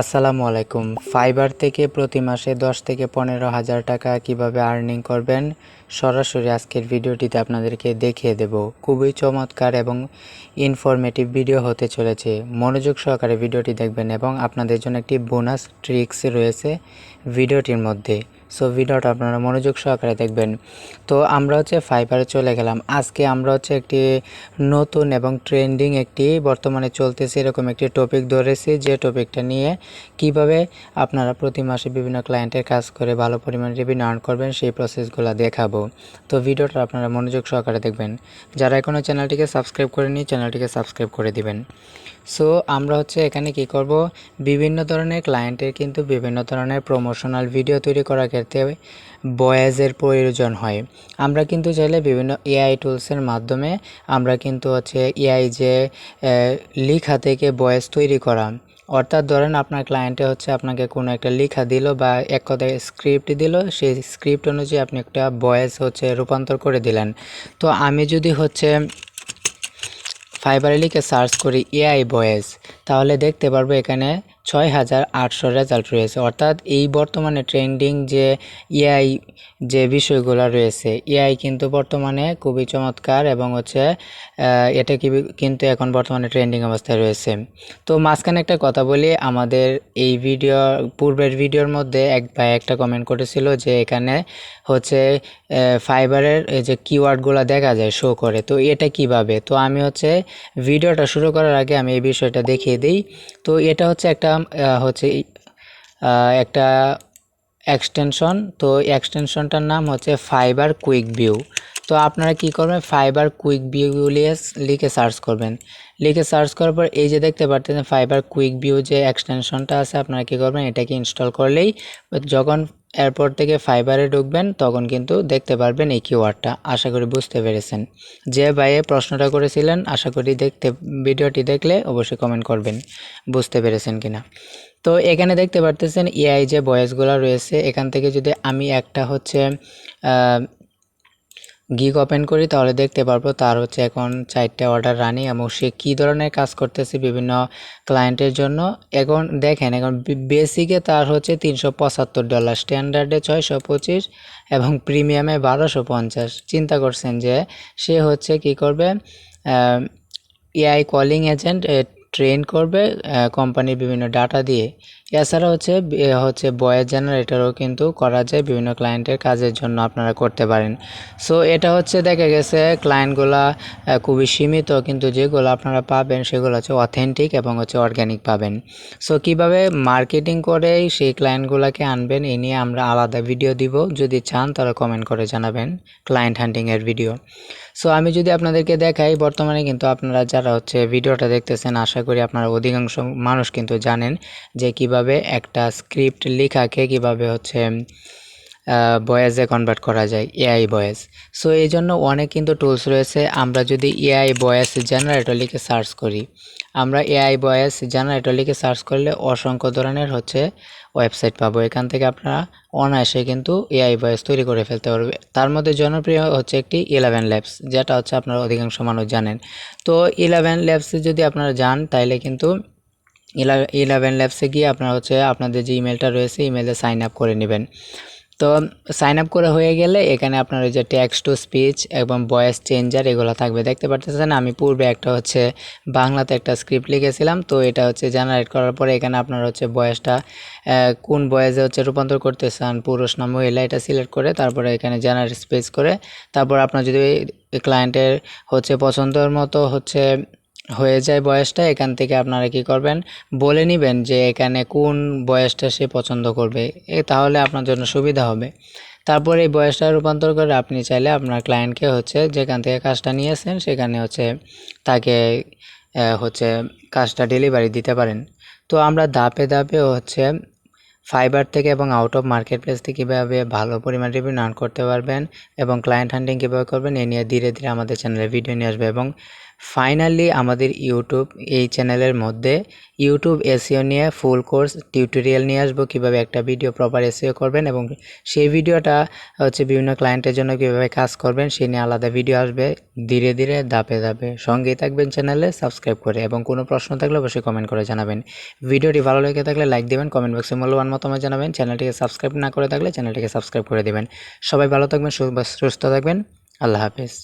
আসসালামু আলাইকুম। ফাইবার থেকে প্রতি মাসে দশ থেকে পনেরো হাজার টাকা কীভাবে আর্নিং করবেন? সরাসরি আজকের ভিডিওটিতে আপনাদেরকে দেখিয়ে দেব। খুবই চমৎকার এবং ইনফরমেটিভ ভিডিও হতে চলেছে। মনোযোগ সহকারে ভিডিওটি দেখবেন এবং আপনাদের জন্য একটি বোনাস ট্রিক্স রয়েছে ভিডিওটির মধ্যে। সো ভিডিওটা আপনারা মনোযোগ সহকারে দেখবেন। তো আমরা হচ্ছে ফাইবারে চলে গেলাম। আজকে আমরা হচ্ছে একটি নতুন এবং ট্রেন্ডিং একটি বর্তমানে চলতেছে এরকম একটি টপিক ধরেছি যে টপিকটা নিয়ে কীভাবে আপনারা প্রতি মাসে বিভিন্ন ক্লায়েন্টের কাজ করে ভালো পরিমাণ রেভিনিউ আর্ন করবেন সেই প্রসেসগুলো দেখাবো। তো ভিডিওটা আপনারা মনোযোগ সহকারে দেখবেন। যারা এখনও চ্যানেলটিকে সাবস্ক্রাইব করে করেনি চ্যানেলটিকে সাবস্ক্রাইব করে দিবেন। সো আমরা হচ্ছে এখানে কি করব? বিভিন্ন ধরনের ক্লায়েন্টের কিন্তু বিভিন্ন ধরনের প্রমোশনাল ভিডিও তৈরি করার ক্ষেত্রে বয়েজের প্রয়োজন হয়। আমরা কিন্তু চাইলে বিভিন্ন এআই টুলসের মাধ্যমে আমরা কিন্তু হচ্ছে এআই যে লিখা থেকে বয়েস তৈরি করা। অর্থাৎ ধরেন আপনার ক্লায়েন্টে হচ্ছে আপনাকে কোনো একটা লেখা দিল বা এক কথায় স্ক্রিপ্ট দিল, সেই স্ক্রিপ্ট অনুযায়ী আপনি একটা বয়েস হচ্ছে রূপান্তর করে দিলেন। তো আমি যদি হচ্ছে ফাইবারে লিখে সার্চ করি এআই ভয়েস তাহলে দেখতে পারব এখানে ছয় হাজার আটশো রেজাল্ট রয়েছে। অর্থাৎ এই বর্তমানে ট্রেন্ডিং যে এআই যে বিষয়গুলো রয়েছে এআই কিন্তু বর্তমানে খুবই চমৎকার এবং হচ্ছে এটা কি কিন্তু এখন বর্তমানে ট্রেন্ডিং অবস্থায় রয়েছে। তো মাঝখানে একটা কথা বলি, আমাদের এই ভিডিও পূর্বের ভিডিওর মধ্যে এক ভাই একটা কমেন্ট করেছিল যে এখানে হচ্ছে ফাইবারের যে কিওয়ার্ডগুলো দেখা যায় শো করে, তো এটা কীভাবে? তো আমি হচ্ছে ভিডিওটা শুরু করার আগে আমি এই বিষয়টা দেখিয়ে দিই। তো এটা হচ্ছে একটা হচ্ছে একটা এক্সটেনশন তো এক্সটেনশনটার নাম হচ্ছে ফাইবার কুইক ভিউ তো আপনারা কি করবেন? ফাইবার কুইক ভিউ লিখে সার্চ করবেন। লিখে সার্চ করার পর এই যে দেখতে পাচ্ছেন ফাইবার কুইক ভিউ যে এক্সটেনশনটা আছে, আপনারা কি করবেন? এটাকে ইনস্টল করলেই যখন এরপর থেকে ফাইবারে ঢুকবেন, তখন কিন্তু দেখতে পারবেন এই কিওয়ার্ডটা আশা করি বুঝতে পেরেছেন। যে ভাইয়ে প্রশ্নটা করেছিলেন, আশা করি দেখতে, ভিডিওটি দেখলে অবশ্যই কমেন্ট করবেন, বুঝতে পেরেছেন কিনা। তো এখানে দেখতে পারতেছেন এআই যে বয়েসগুলো রয়েছে, এখান থেকে যদি আমি একটা হচ্ছে গিগ ওপেন করি, তাহলে দেখতে পারব তার হচ্ছে এখন চারটে অর্ডার রানিং এবং সে কী ধরনের কাজ করতেছে বিভিন্ন ক্লায়েন্টের জন্য। এখন দেখেন, এখন বেসিকে তার হচ্ছে তিনশো পঁচাত্তর ডলার স্ট্যান্ডার্ডে ছয়শো পঁচিশ এবং প্রিমিয়ামে বারোশো পঞ্চাশ। চিন্তা করছেন যে সে হচ্ছে কি করবে এআই কলিং এজেন্ট ট্রেন করবে কোম্পানির বিভিন্ন ডাটা দিয়ে। এছাড়া হচ্ছে, এ, হচ্ছে বয়েস জেনারেটরও কিন্তু করা যায় বিভিন্ন ক্লায়েন্টের কাজের জন্য আপনারা করতে পারেন। সো এটা হচ্ছে দেখা গেছে ক্লায়েন্টগুলা খুবই সীমিত, কিন্তু যেগুলো আপনারা পাবেন সেগুলো হচ্ছে অথেন্টিক এবং হচ্ছে অর্গ্যানিক পাবেন। সো কীভাবে মার্কেটিং করে সেই ক্লায়েন্টগুলোকে আনবেন এই নিয়ে আমরা আলাদা ভিডিও দিব। যদি চান তারা কমেন্ট করে জানাবেন ক্লায়েন্ট হান্টিংয়ের ভিডিও সো আমি যদি আপনাদেরকে দেখাই, বর্তমানে কিন্তু আপনারা যারা হচ্ছে ভিডিওটা দেখতেছেন, আশা করি আপনারা অধিকাংশ মানুষ কিন্তু জানেন যে কীভাবে একটা স্ক্রিপ্ট লেখাকে কীভাবে হচ্ছে ভয়েসে কনভার্ট করা যায় এআই ভয়েস সো এই জন্য অনেক কিন্তু টুলস রয়েছে, আমরা যদি এআই ভয়েস জেনারেটর লিখে সার্চ করি। আমরা এআই ভয়েস জেনারেটর লিখে সার্চ করলে অসংখ্য ধরনের হচ্ছে ওয়েবসাইট পাবো। এখান থেকে আপনারা অনায়াসে কিন্তু এআই ভয়েস তৈরি করে ফেলতে পারবে। তার মধ্যে জনপ্রিয় হচ্ছে একটি ইলেভেন ল্যাবস যেটা হচ্ছে আপনারা অধিকাংশ মানুষ জানেন। তো ইলেভেন ল্যাবসে যদি আপনারা যান, তাইলে কিন্তু ইলেভেন ল্যাবসে গিয়ে আপনারা হচ্ছে আপনাদের যে ইমেলটা রয়েছে ইমেলে সাইন আপ করে নেবেন। তো সাইন আপ করা হয়ে গেলে এখানে আপনার ওই যে টেক্সট টু স্পিচ এবং ভয়েস চেঞ্জার এগুলো থাকবে। দেখতে পারতেছেন, আমি পূর্বে একটা হচ্ছে বাংলাতে একটা স্ক্রিপ্ট লিখেছিলাম, তো এটা হচ্ছে জেনারেট করার পরে এখানে আপনার হচ্ছে ভয়েসটা কোন ভয়েসে হচ্ছে রূপান্তর করতে চান পুরুষ না মহিলা, এটা সিলেক্ট করে তারপরে এখানে জেনারেট স্পেস করে, তারপর আপনার যদি ক্লায়েন্টের হচ্ছে পছন্দের মতো হচ্ছে হয়ে যায় বয়সটা, এখান থেকে আপনারা কি করবেন? বলে নেবেন যে এখানে কোন বয়সটা সে পছন্দ করবে। এ তাহলে আপনার জন্য সুবিধা হবে। তারপরে এই বয়সটা রূপান্তর করে আপনি চাইলে আপনার ক্লায়েন্টকে হচ্ছে যেখান থেকে কাজটা নিয়েছেন, সেখানে হচ্ছে তাকে হচ্ছে কাজটা ডেলিভারি দিতে পারেন। তো আমরা ধাপে ধাপে হচ্ছে ফাইবার থেকে এবং আউট অফ মার্কেট প্লেস থেকে কীভাবে ভালো পরিমাণ রেভিনিউ আর্ন করতে পারবেন এবং ক্লায়েন্ট হান্টিং কীভাবে করবেন, এ নিয়ে ধীরে ধীরে আমাদের চ্যানেলে ভিডিও নিয়ে আসবে এবং ফাইনালি আমাদের ইউটিউব এই চ্যানেলের মধ্যে ইউটিউব এসিও নিয়ে ফুল কোর্স টিউটোরিয়াল নিয়ে আসব, কীভাবে একটা ভিডিও প্রপার এসিও করবেন এবং সেই ভিডিওটা হচ্ছে বিভিন্ন ক্লায়েন্টের জন্য কীভাবে কাজ করবেন সে নিয়ে আলাদা ভিডিও আসবে। ধীরে ধীরে ধাপে ধাপে। সঙ্গেই থাকবেন চ্যানেলে সাবস্ক্রাইব করে। এবং কোনো প্রশ্ন থাকলে অবশ্যই কমেন্ট করে জানাবেন। ভিডিওটি ভালো লেগে থাকলে লাইক দেবেন কমেন্ট বক্সে মূল্যবান মতামত জানাবেন। চ্যানেলটিকে সাবস্ক্রাইব না করে থাকলে চ্যানেলটিকে সাবস্ক্রাইব করে দেবেন। সবাই ভালো থাকবেন, সুস্থ থাকবেন। আল্লাহ হাফেজ।